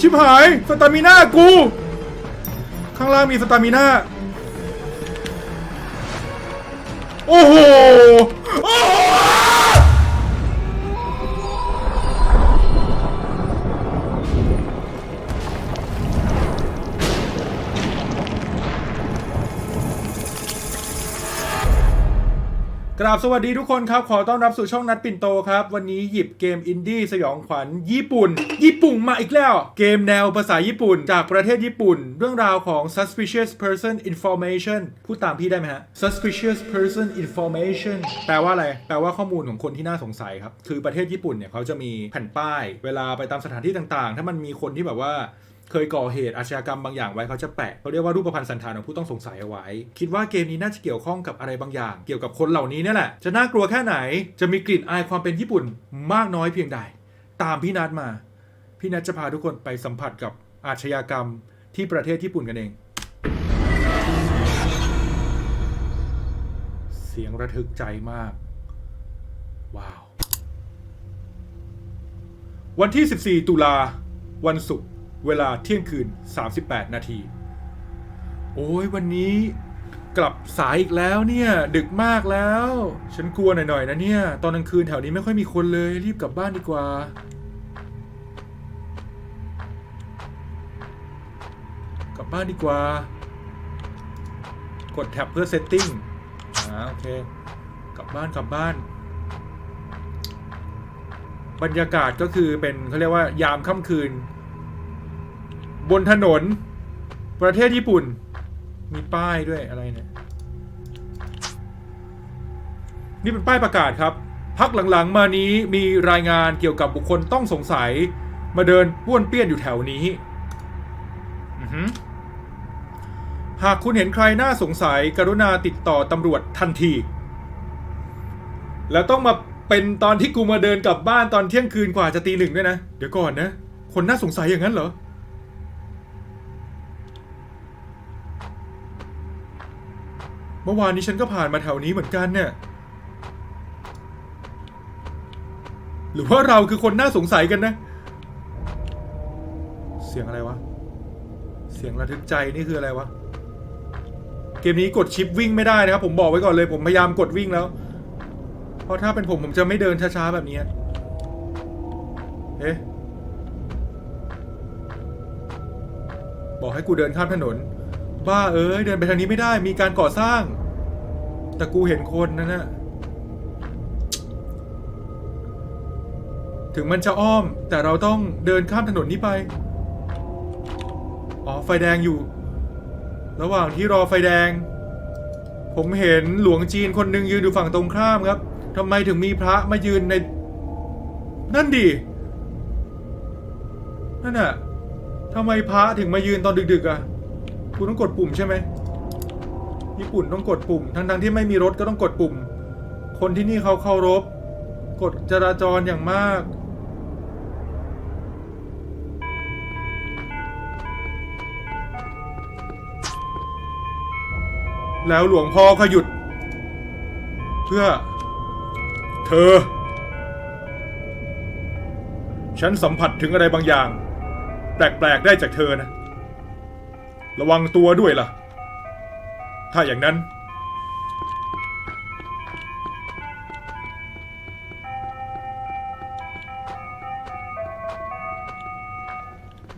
ชิบหายสตามิน่ากู ข้างล่างมีสตามิน่าโอ้โหโอ้โห กราบสวัสดีทุกคนครับ ขอต้อนรับสู่ช่องนัดปิ่นโตครับ วันนี้หยิบเกมอินดี้สยองขวัญญี่ปุ่น ญี่ปุ่นมาอีกแล้ว เกมแนวภาษาญี่ปุ่น จากประเทศญี่ปุ่น เรื่องราวของ suspicious person information พูดตามพี่ได้ไหมฮะ suspicious person information แปลว่าอะไร แปลว่าข้อมูลของคนที่น่าสงสัยครับ คือประเทศญี่ปุ่นเนี่ยเขาจะมีแผ่นป้าย เวลาไปตามสถานที่ต่างๆ ถ้ามันมีคนที่แบบว่า เคยก่อเหตุอาชญากรรมบางอย่างไว้เขาจะแปะเขาเรียกว่ารูปพรรณสันฐานของผู้ต้องสงสัยเอาไว้ คิดว่าเกมนี้น่าจะเกี่ยวข้องกับอะไรบางอย่าง เกี่ยวกับคนเหล่านี้เนี่ยแหละ จะน่ากลัวแค่ไหน จะมีกลิ่นอายความเป็นญี่ปุ่นมากน้อยเพียงใด ตามพี่นัทมา พี่นัทจะพาทุกคนไปสัมผัสกับอาชญากรรมที่ประเทศญี่ปุ่นกันเอง เสียงระทึกใจมาก ว้าว วันที่ 14 ตุลาวันศุกร์ เวลาเที่ยงคืน 38 นาที โอ้ยวันนี้กลับสายอีกแล้วเนี่ย ดึกมากแล้ว ฉันกลัวหน่อยๆนะเนี่ย ตอนกลางคืนแถวนี้ไม่ค่อยมีคนเลยรีบกลับบ้านดีกว่า กลับบ้านดีกว่า กดแท็บเพื่อเซตติ้งอ่าโอเค กลับบ้านกลับบ้าน บรรยากาศก็คือเป็นเขาเรียกว่ายามค่ำคืน บนถนน ประเทศญี่ปุ่น มีป้ายด้วยอะไรเนี่ย นี่เป็นป้ายประกาศครับ พักหลังๆมานี้มีรายงานเกี่ยวกับบุคคลต้องสงสัย มาเดินป้วนเปี้ยนอยู่แถวนี้หากคุณเห็นใครน่าสงสัย กรุณาติดต่อตำรวจทันที แล้วต้องมาเป็นตอนที่กูมาเดินกลับบ้านตอนเที่ยงคืนกว่าจะตีหนึ่งด้วยนะ เดี๋ยวก่อนนะ คนน่าสงสัยอย่างนั้นเหรอ เมื่อวานนี้ฉันก็ผ่านมาแถวนี้เหมือนกันเนี่ยหรือว่าเราคือคนน่าสงสัยกันนะ เสียงอะไรวะ เสียงระทึกใจนี่คืออะไรวะ เกมนี้กดชิปวิ่งไม่ได้นะครับ ผมบอกไว้ก่อนเลย ผมพยายามกดวิ่งแล้ว เพราะถ้าเป็นผมผมจะไม่เดินช้าๆแบบนี้ เอ๊ะ บอกให้กูเดินข้ามถนน บ้าเอ้ยเดินไปทางนี้ไม่ได้มีการก่อสร้าง แต่กูเห็นคนนั่นนะถึงมันจะอ้อม แต่เราต้องเดินข้ามถนนนี้ไป อ๋อ ไฟแดงอยู่ ระหว่างที่รอไฟแดง ผมเห็นหลวงจีนคนหนึ่งยืนอยู่ฝั่งตรงข้ามครับทำไมถึงมีพระมายืนใน นั่นดิ นั่นน่ะทำไมพระถึงมายืนตอนดึกๆอะ ณต้องกดปุ่มใช่ไหมญี่ปุ่นต้องกดปุ่ม ทั้งๆที่ไม่มีรถก็ต้องกดปุ่ม คนที่นี่เขาเคารพกฎจราจรอย่างมาก แล้วหลวงพ่อก็หยุด เพื่อ เธอ ฉันสัมผัสถึงอะไรบางอย่าง แปลก ๆ ได้จากเธอนะ ระวังตัวด้วยล่ะ ถ้าอย่างนั้น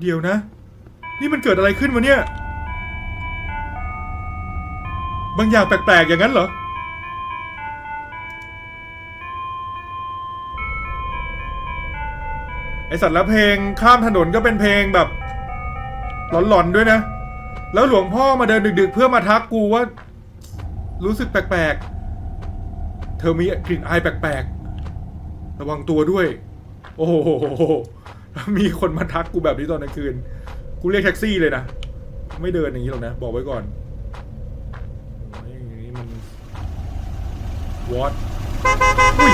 เดี๋ยวนะ นี่มันเกิดอะไรขึ้นวะเนี่ย บางอย่างแปลกๆ อย่างนั้นเหรอ ไอสัตว์แล้วเพลงข้ามถนนก็เป็นเพลงแบบหลอนๆด้วยนะ แล้วหลวงพ่อมาเดินดึกๆ เพื่อมาทักกูว่า รู้สึกแปลกๆ เธอมีกลิ่นอายแปลกๆ ระวังตัวด้วย โอ้โหมีคนมาทักกูแบบนี้ตอนกลางคืน กูเรียกแท็กซี่เลยนะ ไม่เดินอย่างนี้หรอกนะ บอกไว้ก่อนอ้ยอย่างนี้มันวอตอุ้ย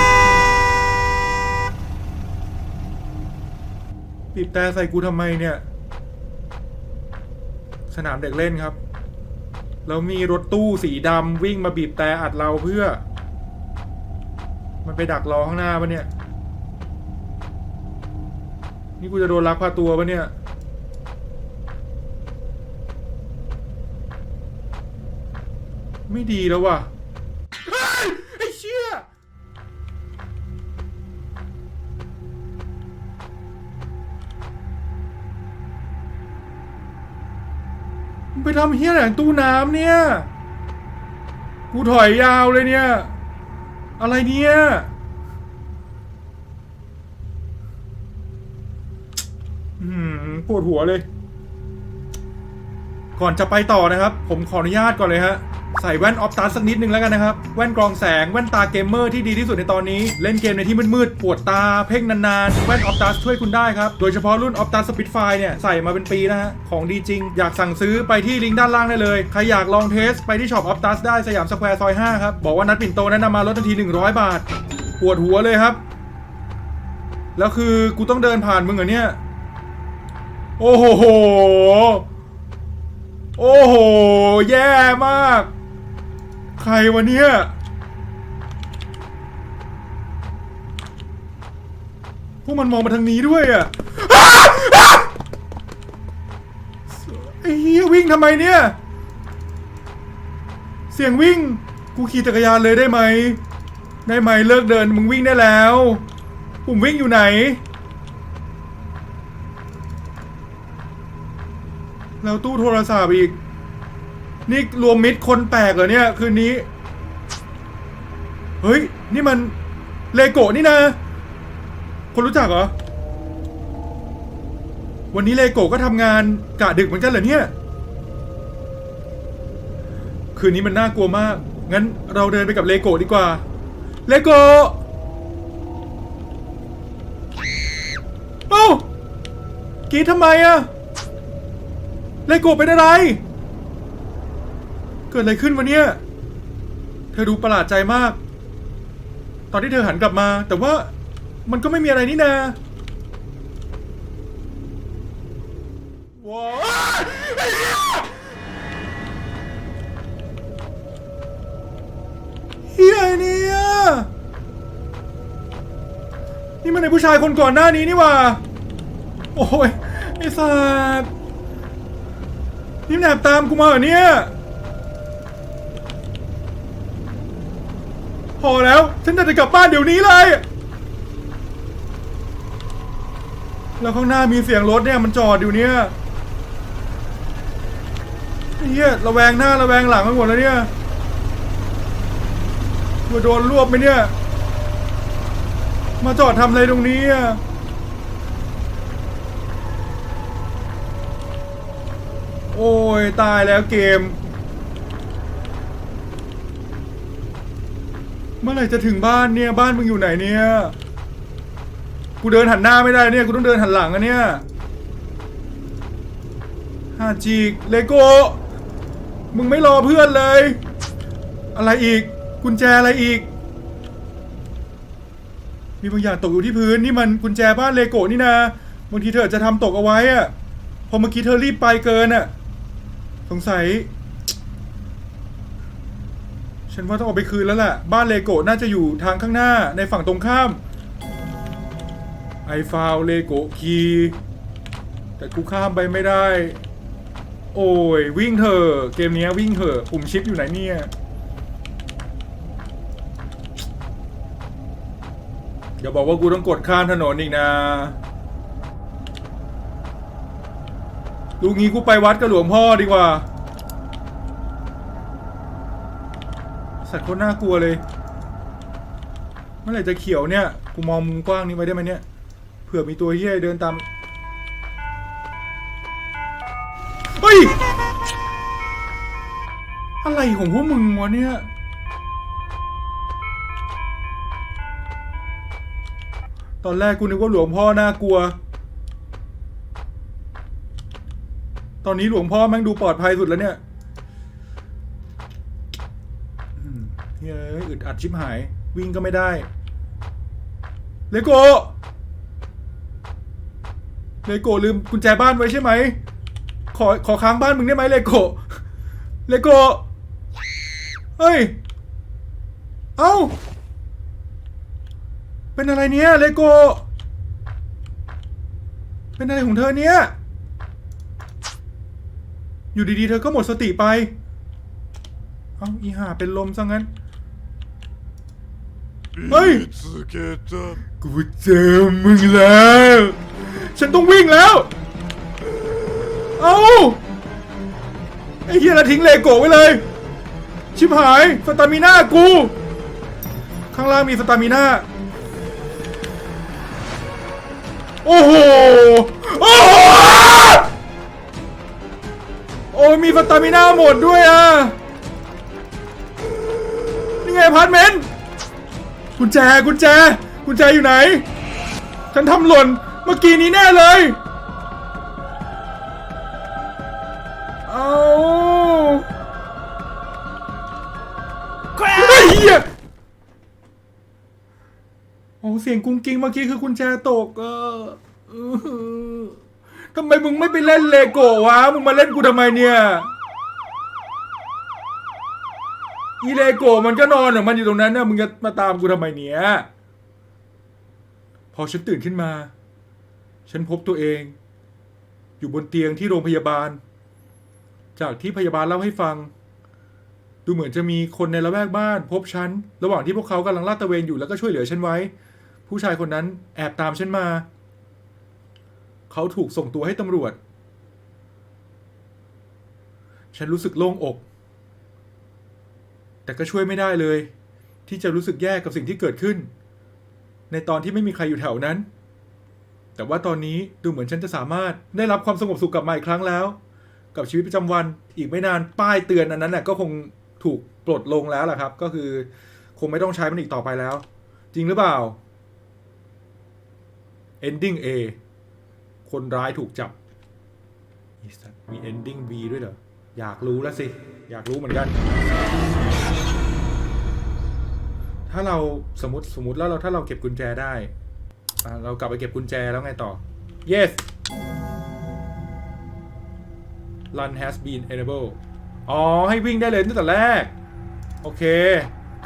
บีบแต่ใส่กูทำไมเนี่ย สนามเด็กเล่นครับ แล้วมีรถตู้สีดำวิ่งมาบีบแต่อัดเราเพื่อ มันไปดักรอข้างหน้าปะเนี่ย นี่กูจะโดนลักพาตัวปะเนี่ยไม่ดีแล้วว่ะ มึงไปทำเฮี้ยอะไรในตู้น้ำเนี่ย กูถอยยาวเลยเนี่ย อะไรเนี่ย อืมปวดหัวเลย ก่อนจะไปต่อนะครับ ผมขออนุญาตก่อนเลยฮะ ใส่แว่นออฟตัสสักนิดนึงแล้วกันนะครับ แว่นกรองแสงแว่นตาเกมเมอร์ที่ดีที่สุดในตอนนี้ เล่นเกมในที่มืดๆปวดตาเพ่งนานๆ แว่นออฟตัสช่วยคุณได้ครับ โดยเฉพาะรุ่นออฟตัสปิดไฟเนี่ยใส่มาเป็นปีนะฮะ ของดีจริง อยากสั่งซื้อไปที่ลิงก์ด้านล่างได้เลย ใครอยากลองเทสไปที่ช็อปออฟตัสได้สยามสแควร์ซอย5ครับบอกว่านัดปิ่นโตแนะนำมาลดทันที 100 บาท ปวดหัวเลยครับแล้วคือกูต้องเดินผ่านมึงเหรอเนี่ย โอ้โห โอ้โห แย่มาก รวะเนี่ย พวกมันมองมาทางนี้ด้วยอะไอ้เฮียวิ่งทำไมเนี่ย เสียงวิ่ง กูขี่จักรยานเลยได้ไหม ได้ไหมเลิกเดินมึงวิ่งได้แล้วผมวิ่งอยู่ไหน แล้วตู้โทรศัพท์อีก นี่รวมมิตรคนแปลกเหรอเนี่ย คืนนี้ เฮ้ย นี่มันเลโกะนี่นะ คนรู้จักเหรอ วันนี้เลโกะก็ทำงานกะดึกเหมือนกันเหรอเนี่ย คืนนี้มันน่ากลัวมาก งั้นเราเดินไปกับเลโกะดีกว่า เลโกะเอ้ากรีดทำไมอะเลโกะเป็นอะไร กิดอะไรขึ้นวะเนี่ย เธอดูประหลาดใจมาก ตอนที่เธอหันกลับมา แต่ว่ามันก็ไม่มีอะไรนี่นาว้าวเฮียเนี่ยนี่มันในผู้ชายคนก่อนหน้านี้นี่ว่า โอ้ยไอ้สัตว์นี่มันแอบตามกูมาเหรอเนี่ย พอแล้ว ฉันจะกลับบ้านเดี๋ยวนี้เลย แล้วข้างหน้ามีเสียงรถเนี่ยมันจอดอยู่เนี่ยเฮียระแวงหน้าระแวงหลังไปหมดแล้วเนี่ยกลัวโดนรวบไหมเนี่ย มาจอดทำอะไรตรงนี้อะโอ้ยตายแล้วเกม มื่อไหร่จะถึงบ้านเนี่ย บ้านมึงอยู่ไหนเนี่ย กูเดินหันหน้าไม่ได้เนี่ย กูต้องเดินหันหลังอะเนี่ยฮาจิกเลโก้ มึงไม่รอเพื่อนเลย อะไรอีก กุญแจอะไรอีก มีบางอย่างตกอยู่ที่พื้นนี่มันกุญแจบ้านเลโก้นี่นะ บางทีเธออาจจะทำตกเอาไว้อะพอเมื่อกี้เธอรีบไปเกินอะสงสัย ฉันว่าต้องเอาไปคืนแล้วแหละบ้านเลโก้น่าจะอยู่ทางข้างหน้าในฝั่งตรงข้ามไอฟาวเลโก้คีแต่กูข้ามไปไม่ได้ โอ้ย วิ่งเถอะเกมนี้วิ่งเถอะปุ่มชิปอยู่ไหนเนี่ยอย่าบอกว่ากูต้องกดข้ามถนนอีกนะลูกงี้กูไปวัดกับหลวงพ่อดีกว่า สัตว์โคตรน่ากลัวเลย เมื่อไหร่จะเขียวเนี่ย กูมองมุมกว้างนี้ไว้ได้ไหมเนี่ย เผื่อมีตัวเฮี้ยเดินตาม เฮ้ย อะไรของพวกมึงวะเนี่ย ตอนแรกกูนึกว่าหลวงพ่อน่ากลัว ตอนนี้หลวงพ่อแม่งดูปลอดภัยสุดแล้วเนี่ย อืมเฮ้ยอึดอัด ชิบหาย วิ่งก็ไม่ได้เลโกเลโกลืมกุญแจบ้านไว้ใช่ไหม ขอขอค้างบ้านมึงได้ไหมเลโกเลโกเฮ้ย เอ้า เป็นอะไรเนี้ยเลโกเป็นอะไรของเธอเนี่ยอยู่ดีๆ เธอก็หมดสติไป เอ้าอีห่าเป็นลมซะงั้น เฮ้กูเจอมึงแล้ว ฉันต้องวิ่งแล้ว เอาไอ้เฮียละทิ้งเลโก้ไว้เลย ชิบหายสตามิน่ากู ข้างล่างมีสตามิน่าโอ้โห โอ้โห โอ้มีสตามิน่าหมดด้วยอะ นี่ไงพาร์ทเมนต์ กุญแจกุญแจ กุญแจอยู่ไหน ฉันทำหล่นเมื่อกี้นี้แน่เลย เอาเฮ้ยเหี้ยโอ้เสียงกุ้งกิ้งเมื่อกี้คือกุญแจตกเอออื้อหือทำไมมึงไม่ไปเล่นเลโก้วะ มึงมาเล่นกูทำไมเนี่ย อีเลโก้มันก็นอนของมันอยู่ตรงนั้นนะมึงจะมาตามกูทำไมเนี่ยพอฉันตื่นขึ้นมา ฉันพบตัวเอง อยู่บนเตียงที่โรงพยาบาล จากที่พยาบาลเล่าให้ฟัง ดูเหมือนจะมีคนในละแวกบ้าน พบฉัน ระหว่างที่พวกเขากำลังลาดตระเวนอยู่แล้วก็ช่วยเหลือฉันไว้ ผู้ชายคนนั้นแอบตามฉันมา เขาถูกส่งตัวให้ตำรวจ ฉันรู้สึกโล่งอก แต่ก็ช่วยไม่ได้เลย ที่จะรู้สึกแย่กับสิ่งที่เกิดขึ้น ในตอนที่ไม่มีใครอยู่แถวนั้น แต่ว่าตอนนี้ดูเหมือนฉันจะสามารถได้รับความสงบสุขกลับมาอีกครั้งแล้ว กับชีวิตประจำวันอีกไม่นานป้ายเตือนอันนั้นน่ะก็คงถูกปลดลงแล้วล่ะครับ ก็คือคงไม่ต้องใช้มันอีกต่อไปแล้ว จริงหรือเปล่า ending A คนร้ายถูกจับมี ending B ด้วยเหรอ อยากรู้แล้วสิ อยากรู้เหมือนกัน ถ้าเราสมมติสมมติแล้วเราถ้าเราเก็บกุญแจได้อะเรากลับไปเก็บกุญแจแล้วไงต่อ yes run has been enabled อ๋อ ให้วิ่งได้เลยตั้งแต่แรก โอเค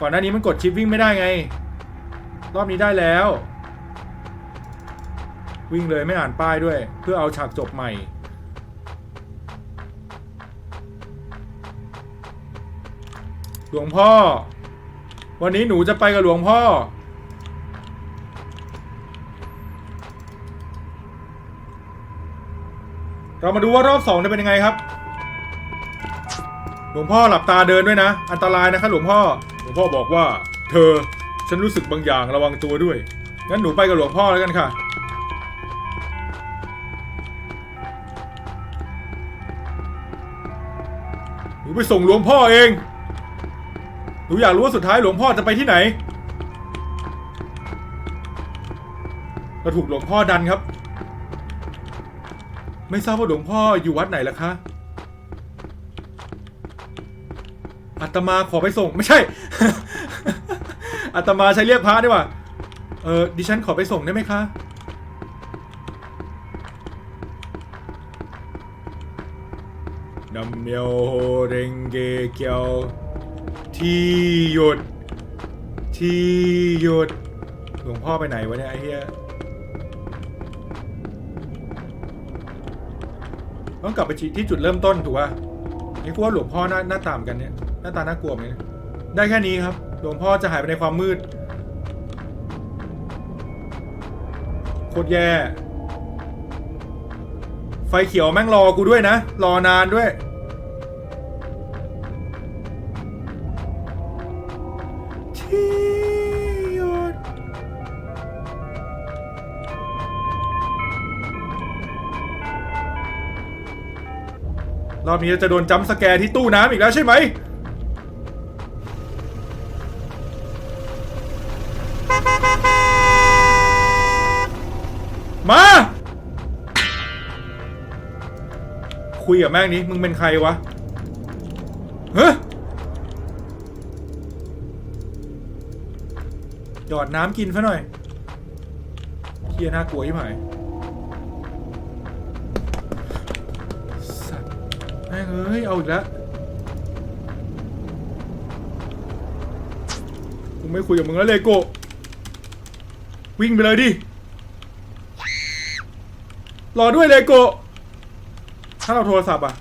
ก่อนหน้านี้มันกดชิปวิ่งไม่ได้ไง รอบนี้ได้แล้ว วิ่งเลยไม่อ่านป้ายด้วย เพื่อเอาฉากจบใหม่ หลวงพ่อ วันนี้หนูจะไปกับหลวงพ่อ เรามาดูว่ารอบสองจะเป็นยังไงครับ หลวงพ่อหลับตาเดินด้วยนะ อันตรายนะครับหลวงพ่อ หลวงพ่อบอกว่า เธอ ฉันรู้สึกบางอย่างระวังตัวด้วย งั้นหนูไปกับหลวงพ่อแล้วกันค่ะหนูไปส่งหลวงพ่อเอง นูอยากรู้ว่าสุดท้ายหลวงพ่อจะไปที่ไหน เราถูกหลวงพ่อดันครับ ไม่ทราบว่าหลวงพ่ออยู่วัดไหนล่ะคะอาตมาขอไปส่งไม่ใช่อาตมาใช้เรียกพระดีกว่า เออดิฉันขอไปส่งได้ไหมคะนำเมียวเรงเกเกียว ที่หยุด ที่หยุด หลวงพ่อไปไหนวะเนี่ยไอ้เหี้ย ต้องกลับไปที่จุดเริ่มต้นถูกป่ะนี่กูว่าหลวงพ่อหน้าหน้าตามกันเนี่ย หน้าตาน่ากลัวไหมได้แค่นี้ครับ หลวงพ่อจะหายไปในความมืด โคตรแย่ ไฟเขียวแม่งรอกูด้วยนะ รอนานด้วย รอบนี้จะโดนจัมสแกร์ที่ตู้น้ำอีกแล้วใช่ไหมมา คุยกับแม่งนี้มึงเป็นใครวะเฮ้ยหยอดน้ำกินซะหน่อยเฮียน่ากลัวยิ่งหาย งเอ้ย เอาอีกแล้วกูไม่คุยกับมึงแล้วเลโก้วิ่งไปเลยดิ รอด้วยเลโก้ถ้าเราโทรศัพท์อะ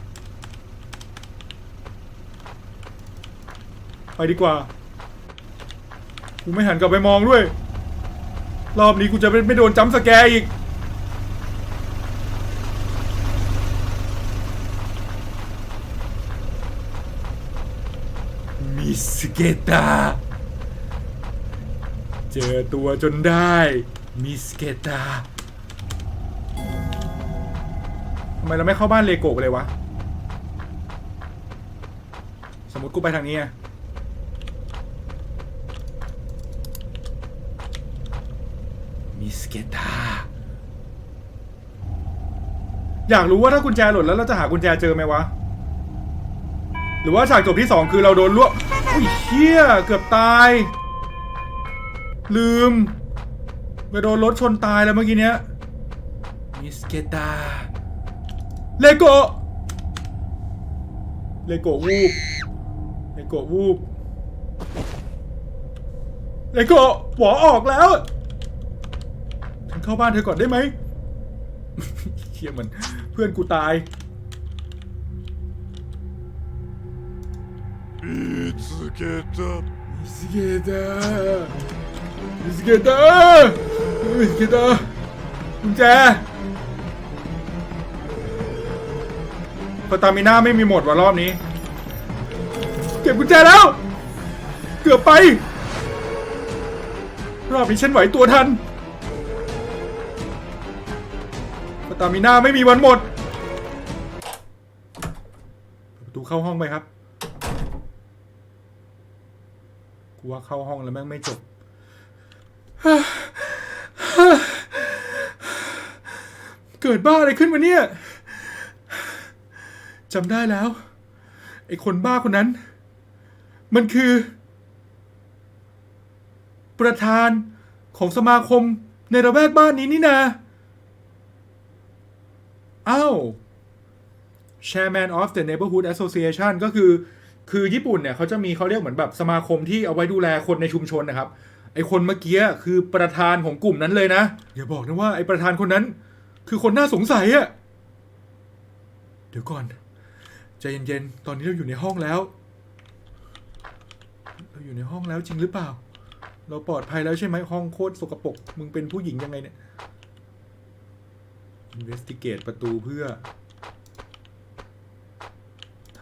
ไปดีกว่า กูไม่หันกลับไปมองด้วย รอบนี้กูจะไม่ไม่โดนจัมสแกร์อีก มิ สเกตา เจอตัวจนได้ มิสเกตาทำไมเราไม่เข้าบ้านเลโกะไปเลยวะ สมมติกูไปทางนี้อะมิสเกตา อยากรู้ว่าถ้ากุญแจหล่นแล้วเราจะหากุญแจเจอไหมวะ หรือว่าฉากจบที่สองคือเราโดนลวก อุ้ยเฮียเกือบตาย ลืมไปโดนรถชนตายแล้วเมื่อกี้เนี้ยมิสเกตาเลโกะเลโกะวูบเลโกะวูบเลโกะหัวออกแล้วฉันเข้าบ้านเธอก่อนได้ไหมเฮียเหมือนเพื่อนกูตาย 見つけた มิสเกตา มิสเกตา มิสเกตากุญแจสตามิน่าไม่มีหมดว่ะรอบนี้ เก็บกุญแจแล้ว เกือบไป รอบนี้ฉันไหวตัวทันสตามิน่าไม่มีวันหมด ประตูเข้าห้องไปครับ กูว่าเข้าห้องแล้วแม่งไม่จบ เกิดบ้าอะไรขึ้นวะเนี่ยจำได้แล้ว ไอ้คนบ้าคนนั้น มันคือ ประธานของสมาคมในระแวกบ้านนี้นี่นาอ้าว Chairman of the Neighborhood Association ก็คือ คือญี่ปุ่นเนี่ยเขาจะมีเขาเรียกเหมือนแบบสมาคมที่เอาไว้ดูแลคนในชุมชนนะครับ ไอคนเมื่อกี้คือประธานของกลุ่มนั้นเลยนะ อย่าบอกนะว่าไอประธานคนนั้น คือคนน่าสงสัยอะเดี๋ยวก่อนใจเย็นๆ ตอนนี้เราอยู่ในห้องแล้ว เราอยู่ในห้องแล้วจริงหรือเปล่า เราปลอดภัยแล้วใช่ไหมห้องโคตรสกปรกมึงเป็นผู้หญิงยังไงเนี่ย investigate ประตูเพื่อ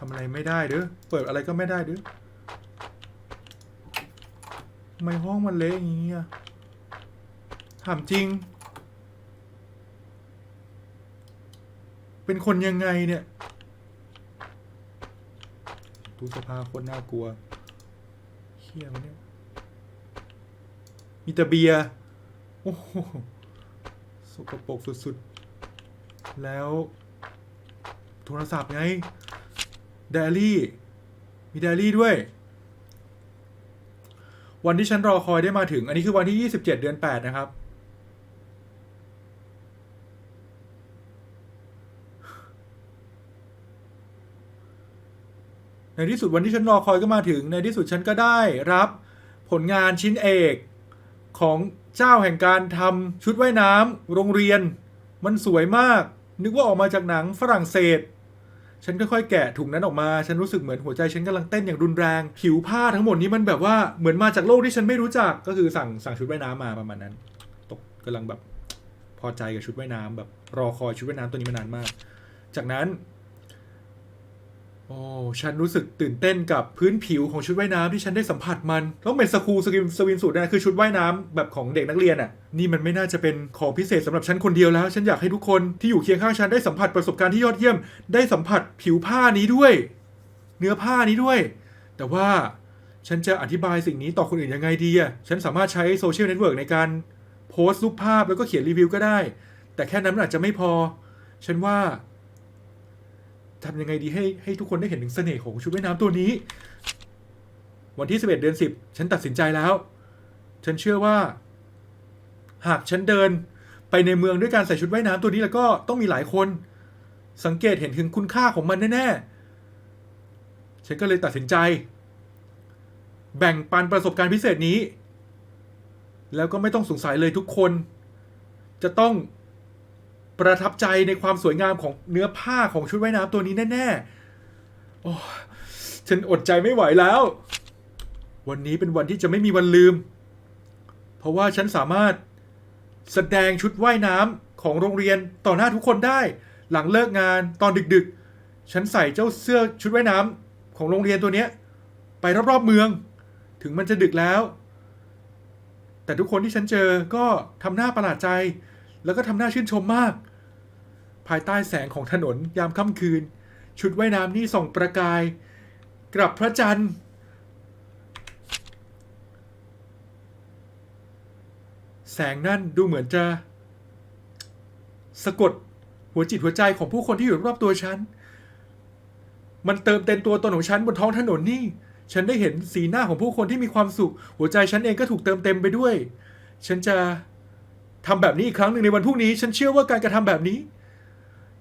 ทำอะไรไม่ได้เด้อเปิดอะไรก็ไม่ได้เด้อทำไมห้องมันเละอย่างนี้อะถามจริง เป็นคนยังไงเนี่ยตู้สื้อผ้าคตรน่ากลัวเฮี้ยมันเนี่ยมีแต่เบียร์โอ้โหสกปรกสุดๆ แล้วโทรศัพท์ไง ไดอารี่ มีไดอารี่ด้วย วันที่ฉันรอคอยได้มาถึง อันนี้คือวันที่ 27 เดือน 8 นะครับ ในที่สุดวันที่ฉันรอคอยก็มาถึง ในที่สุดฉันก็ได้รับผลงานชิ้นเอกของเจ้าแห่งการทำชุดว่ายน้ำโรงเรียน มันสวยมาก นึกว่าออกมาจากหนังฝรั่งเศส ฉันค่อยๆแกะถุงนั้นออกมา ฉันรู้สึกเหมือนหัวใจฉันกำลังเต้นอย่างรุนแรง ผิวผ้าทั้งหมดนี้มันแบบว่าเหมือนมาจากโลกที่ฉันไม่รู้จัก ก็คือสั่งสั่งชุดว่ายน้ำมาประมาณนั้น ตกกำลังแบบพอใจกับชุดว่ายน้ำแบบรอคอยชุดว่ายน้ำตัวนี้มานานมาก จากนั้น โอ้ฉันรู้สึกตื่นเต้นกับพื้นผิวของชุดว่ายน้ำที่ฉันได้สัมผัสมันต้องเป็นสกูสกิมสวินสูทนะคือชุดว่ายน้ำแบบของเด็กนักเรียนอะ นี่มันไม่น่าจะเป็นของพิเศษสำหรับฉันคนเดียวแล้ว ฉันอยากให้ทุกคนที่อยู่เคียงข้างฉันได้สัมผัสประสบการณ์ที่ยอดเยี่ยม ได้สัมผัสผิวผ้านี้ด้วย เนื้อผ้านี้ด้วย แต่ว่าฉันจะอธิบายสิ่งนี้ต่อคนอื่นยังไงดีอะฉันสามารถใช้โซเชียลเน็ตเวิร์กในการโพสต์รูปภาพแล้วก็เขียนรีวิวก็ได้ แต่แค่นั้นอาจจะไม่พอ ฉันว่า ทำยังไงดีให้ให้ทุกคนได้เห็นถึงเสน่ห์ของชุดว่ายน้ำตัวนี้ วันที่ 11 เดือน 10 ฉันตัดสินใจแล้ว ฉันเชื่อว่า หากฉันเดินไปในเมืองด้วยการใส่ชุดว่ายน้ำตัวนี้แล้วก็ต้องมีหลายคน สังเกตเห็นถึงคุณค่าของมันแน่ๆ ฉันก็เลยตัดสินใจ แบ่งปันประสบการณ์พิเศษนี้ แล้วก็ไม่ต้องสงสัยเลยทุกคน จะต้อง ประทับใจในความสวยงามของเนื้อผ้าของชุดว่ายน้ำตัวนี้แน่ๆโอ้ฉันอดใจไม่ไหวแล้ว วันนี้เป็นวันที่จะไม่มีวันลืม เพราะว่าฉันสามารถแสดงชุดว่ายน้ำของโรงเรียนต่อหน้าทุกคนได้ หลังเลิกงานตอนดึกๆ ฉันใส่เจ้าเสื้อชุดว่ายน้ำของโรงเรียนตัวเนี้ย ไปรอบๆเมือง ถึงมันจะดึกแล้ว แต่ทุกคนที่ฉันเจอก็ทำหน้าประหลาดใจ แล้วก็ทำหน้าชื่นชมมาก ภายใต้แสงของถนนยามค่ำคืน ชุดว่ายน้ำนี่ส่องประกาย กลับพระจันทร์ แสงนั่นดูเหมือนจะ สะกดหัวจิตหัวใจของผู้คนที่อยู่รอบตัวฉัน มันเติมเต็มตัวตนของฉันบนท้องถนนนี่ ฉันได้เห็นสีหน้าของผู้คนที่มีความสุข หัวใจฉันเองก็ถูกเติมเต็มไปด้วย ฉันจะทำแบบนี้อีกครั้งหนึ่งในวันพรุ่งนี้ ฉันเชื่อว่าการกระทำแบบนี้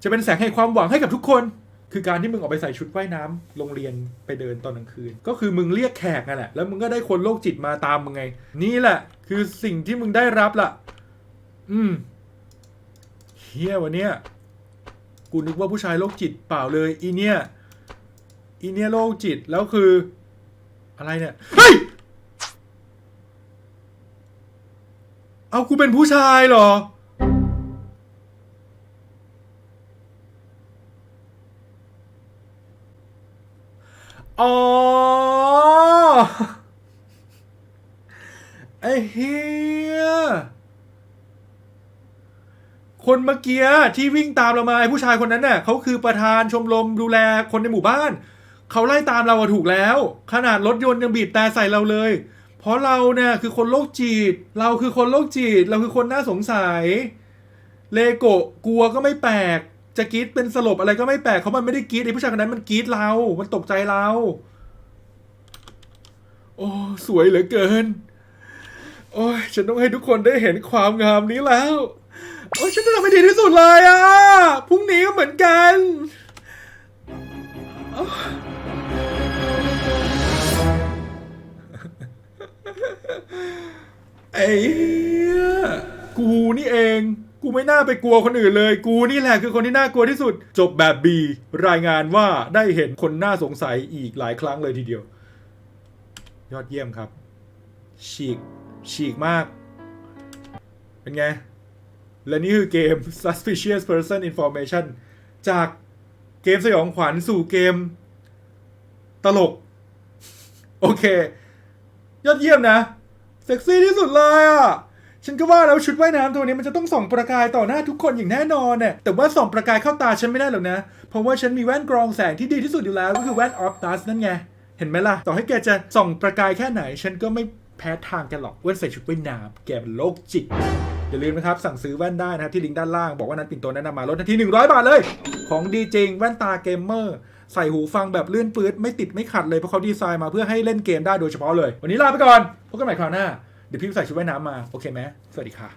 จะเป็นแสงแห่งความหวังให้กับทุกคน คือการที่มึงออกไปใส่ชุดว่ายน้ำโรงเรียนไปเดินตอนกลางคืน ก็คือมึงเรียกแขกนั่นแหละ แล้วมึงก็ได้คนโรคจิตมาตามมึงไง นี่แหละ คือสิ่งที่มึงได้รับล่ะ อืมเฮียวันเนี้ยกูนึกว่าผู้ชายโรคจิตเปล่าเลย อีเนี่ย อีเนี่ยโรคจิตแล้วคือ อะไรเนี่ย เฮ้ย เอากูเป็นผู้ชายเหรอ อ๋อไอ้เฮียคนเมื่อกี้ที่วิ่งตามเรามาไอ้ผู้ชายคนนั้นน่ะเขาคือประธานชมรมดูแลคนในหมู่บ้านเขาไล่ตามเราอะถูกแล้ว ขนาดรถยนต์ยังบีบแต่ใส่เราเลย เพราะเราเนี่ยคือคนโรคจิต เราคือคนโรคจิต เราคือคนน่าสงสัย เลโกะกลัวก็ไม่แปลก จะกรีดเป็นสลบอะไรก็ไม่แปลกเขามันไม่ได้กรีดไอ้ผู้ชายคนนั้นมันกรีดเรา มันตกใจเรา โอ้สวยเหลือเกิน โอ้ยฉันต้องให้ทุกคนได้เห็นความงามนี้แล้ว โอ้ยฉันจะทำให้ดีที่สุดเลยอะพรุ่งนี้ก็เหมือนกันโอ้ไอ้กูนี่เอง กูไม่น่าไปกลัวคนอื่นเลย กูนี่แหละคือคนที่น่ากลัวที่สุด จบแบบบีรายงานว่าได้เห็นคนน่าสงสัยอีกหลายครั้งเลยทีเดียว ยอดเยี่ยมครับ ฉีก ฉีกมาก เป็นไง และนี่คือเกม suspicious person information จากเกมสยองขวัญสู่เกม ตลก โอเค ยอดเยี่ยมนะ เซ็กซี่ที่สุดเลยอะ ฉันก็ว่าแล้วชุดว่ายน้ำตัวนี้มันจะต้องส่องประกายต่อหน้าทุกคนอย่างแน่นอนเนี่ยแต่ว่าส่องประกายเข้าตาฉันไม่ได้หรอกนะ เพราะว่าฉันมีแว่นกรองแสงที่ดีที่สุดอยู่แล้วก็คือแว่นออฟตัสนั่นไง เห็นไหมล่ะ ต่อให้แกจะส่องประกายแค่ไหน ฉันก็ไม่แพ้ทางแกหรอกแว่นใส่ชุดว่ายน้ำแกเป็นโรคจิตอย่าลืมนะครับ สั่งซื้อแว่นได้นะครับ ที่ลิงก์ด้านล่าง บอกว่านัดปิ่นโตแนะนำมาลดทันที 100 บาทเลย ของดีจริง แว่นตาเกมเมอร์ใส่หูฟังแบบเลื่อนปื๊ดไม่ติดไม่ขัดเลยเพราะเขาดีไซน์มาเพื่อให้เล่นเกมได้โดยเฉพาะเลย วันนี้ลาไปก่อนพบกันใหม่คราวหน้า เดี๋ยวพี่ใส่ชุดว่ายน้ำมา โอเคไหมสวัสดีค่ะ